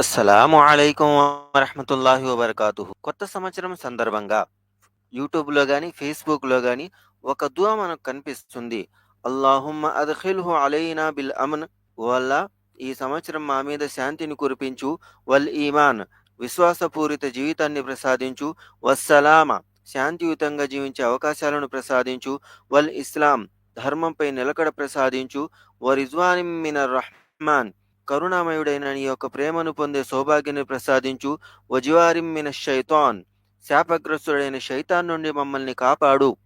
అస్సలం అయికం వరహమతుల్లాహి వబర్కాతు కొత్త సంవత్సరం సందర్భంగా యూట్యూబ్లో కానీ ఫేస్బుక్లో కానీ ఒక దువా మనకు కనిపిస్తుంది. అల్లాహుమ్మ అద్ఖిల్హు అలైనా బిల్ అమన్. వల్ల ఈ సంవత్సరం మా మీద శాంతిని కురిపించు. వల్ ఈమాన్. విశ్వాసపూరిత జీవితాన్ని ప్రసాదించు. వస్సలామ. శాంతియుతంగా జీవించే అవకాశాలను ప్రసాదించు. వల్ ఇస్లాం. ధర్మంపై నిలకడ ప్రసాదించు. వ రిజ్వానిం రహ్మాన్. కరుణామయుడైన నీ యొక్క ప్రేమను పొందే సౌభాగ్యాన్ని ప్రసాదించు. వజివారిమ్మిన శైతాన్. శాపగ్రస్తుడైన శైతాన్ నుండి మమ్మల్ని కాపాడు.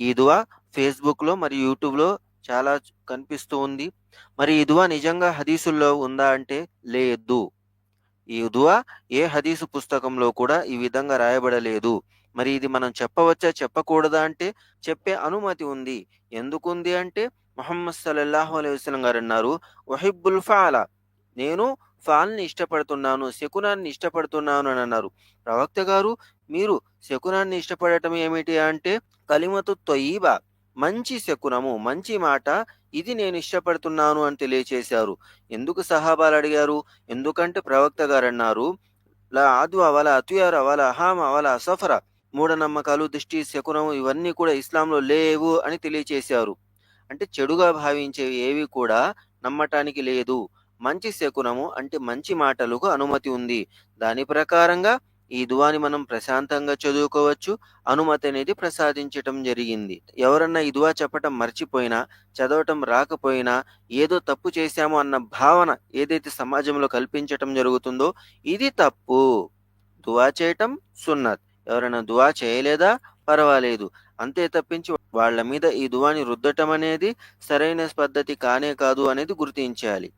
ఈ దువా ఫేస్బుక్లో మరియు యూట్యూబ్లో చాలా కనిపిస్తూ ఉంది. మరి ఈ దువా నిజంగా హదీసుల్లో ఉందా అంటే లేదు. ఈ దువా ఏ హదీసు పుస్తకంలో కూడా ఈ విధంగా రాయబడలేదు. మరి ఇది మనం చెప్పవచ్చా? చెప్పకూడదా అంటే చెప్పే అనుమతి ఉంది. ఎందుకుంది అంటే మొహమ్మద్ సల్లల్లాహు అలైహి గారు అన్నారు వహిబ్బుల్ ఫాలా నేను ఫాల్ని ఇష్టపడుతున్నాను శకునాన్ని ఇష్టపడుతున్నాను అని అన్నారు. ప్రవక్త గారు మీరు శకునాన్ని ఇష్టపడటం ఏమిటి అంటే కలిమతు తొయ్యిబా మంచి శకునము మంచి మాట ఇది నేను ఇష్టపడుతున్నాను అని తెలియచేశారు. ఎందుకు సహాబాలు అడిగారు? ఎందుకంటే ప్రవక్త గారు అన్నారు లా ఆదు అవల అతుయారు అవల అహామ అవల అసఫర మూఢనమ్మకాలు దిష్టి శకునము ఇవన్నీ కూడా ఇస్లాంలో లేవు అని తెలియచేశారు. అంటే చెడుగా భావించేవి ఏవి కూడా నమ్మటానికి లేదు. మంచి శకునము అంటే మంచి మాటలకు అనుమతి ఉంది. దాని ప్రకారంగా ఈ దువాని మనం ప్రశాంతంగా చదువుకోవచ్చు. అనుమతి అనేది ప్రసాదించటం జరిగింది. ఎవరన్నా ఈ దువా చెప్పటం మర్చిపోయినా చదవటం రాకపోయినా ఏదో తప్పు చేశామో అన్న భావన ఏదైతే సమాజంలో కల్పించటం జరుగుతుందో ఇది తప్పు. దువా చేయటం సున్నత్. ఎవరైనా దువా చేయలేదా? పర్వాలేదు. అంతే తప్పించి వాళ్ళ మీద ఈ దువాని రుద్దటం అనేది సరైన పద్ధతి కానే కాదు అనేది గుర్తించాలి.